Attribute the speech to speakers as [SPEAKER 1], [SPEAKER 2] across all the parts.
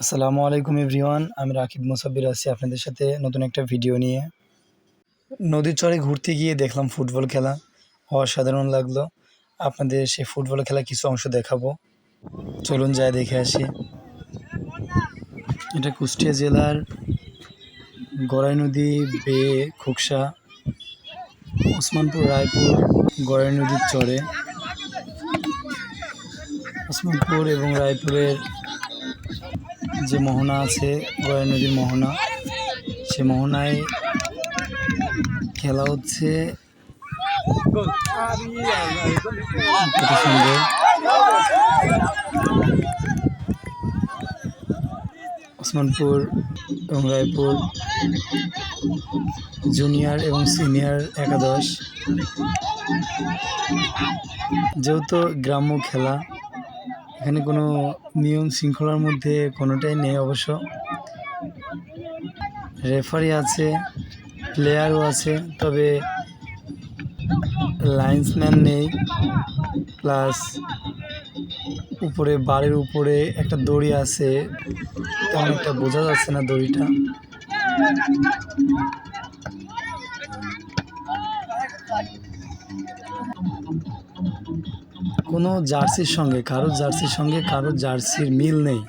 [SPEAKER 1] আসসালামু আলাইকুম এভরিওয়ান, আমি রাকিব মুসাব্বির আছি আপনাদের সাথে নতুন একটা ভিডিও নিয়ে। নদীর চরে ঘুরতে গিয়ে দেখলাম ফুটবল খেলা, অসাধারণ লাগল। আপনাদের সেই ফুটবল খেলা কিছু অংশ দেখাবো। চলুন যায় দেখে আসি। এটা কুষ্টিয়া জেলার গড়াই নদী বেয়ে খোকসা, ওসমানপুর, রায়পুর গড়াই নদীর চরে। ওসমানপুর এবং রায়পুরের যে মোহনা আছে গড়াই নদীর মোহনা, সে মোহনায় খেলা হচ্ছে সুন্দর। ওসমানপুর এবং রায়পুর জুনিয়র এবং সিনিয়র একাদশ। যেহেতু গ্রাম্য খেলা এখানে কোনো নিয়ম শৃঙ্খলার মধ্যে কোনোটাই নেই অবশ্য। রেফারি আছে, প্লেয়ারও আছে, তবে লাইন্সম্যান নেই। প্লাস উপরে বাড়ির উপরে একটা দড়ি আছে, তেমন একটা বোঝা যাচ্ছে না দড়িটা। কোনো জার্সির সঙ্গে, কারও জার্সির সঙ্গে, কারও জার্সির মিল নেই।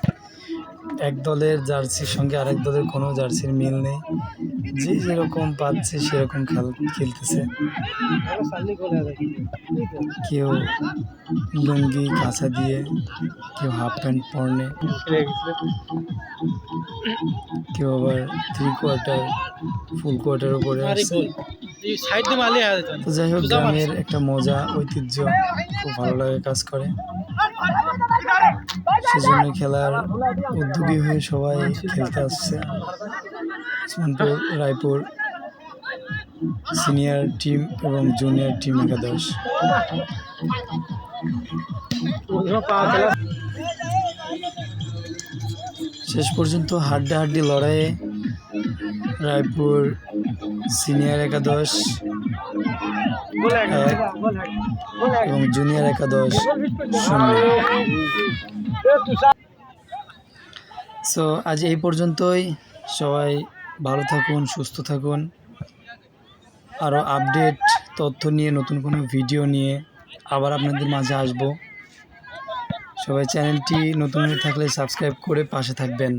[SPEAKER 1] এক দলের জার্সির সঙ্গে আরেক দলের কোনো জার্সির মিল নেই। যে যেরকম পাচ্ছে সেরকম খেল, খেলতেছে। কেউ লুঙ্গি কাঁচা দিয়ে, কেউ হাফ প্যান্ট পরনে। কেউ আবার থ্রি কোয়ার্টার ফুল কোয়ার্টার উপরে তো যাই হোক গ্রামের একটা মজা ঐতিহ্য খুব ভালো লাগে কাজ করে। সেজন্য খেলার উদ্যোগী হয়ে সবাই খেলতে আসছে। রায়পুর সিনিয়র টিম এবং জুনিয়র টিম একাদশ। শেষ পর্যন্ত হাড্ডাহাড্ডি লড়াইয়ে রায়পুর সিনিয়র একাদশ, এক, এবং জুনিয়র একাদশ শূন্য। সো আজ এই পর্যন্তই। সবাই ভালো থাকুন, সুস্থ থাকুন। আরও আপডেট তথ্য নিয়ে নতুন কোনো ভিডিও নিয়ে আবার আপনাদের মাঝে আসব। সবাই চ্যানেলটি নতুন হয়ে থাকলে সাবস্ক্রাইব করে পাশে থাকবেন।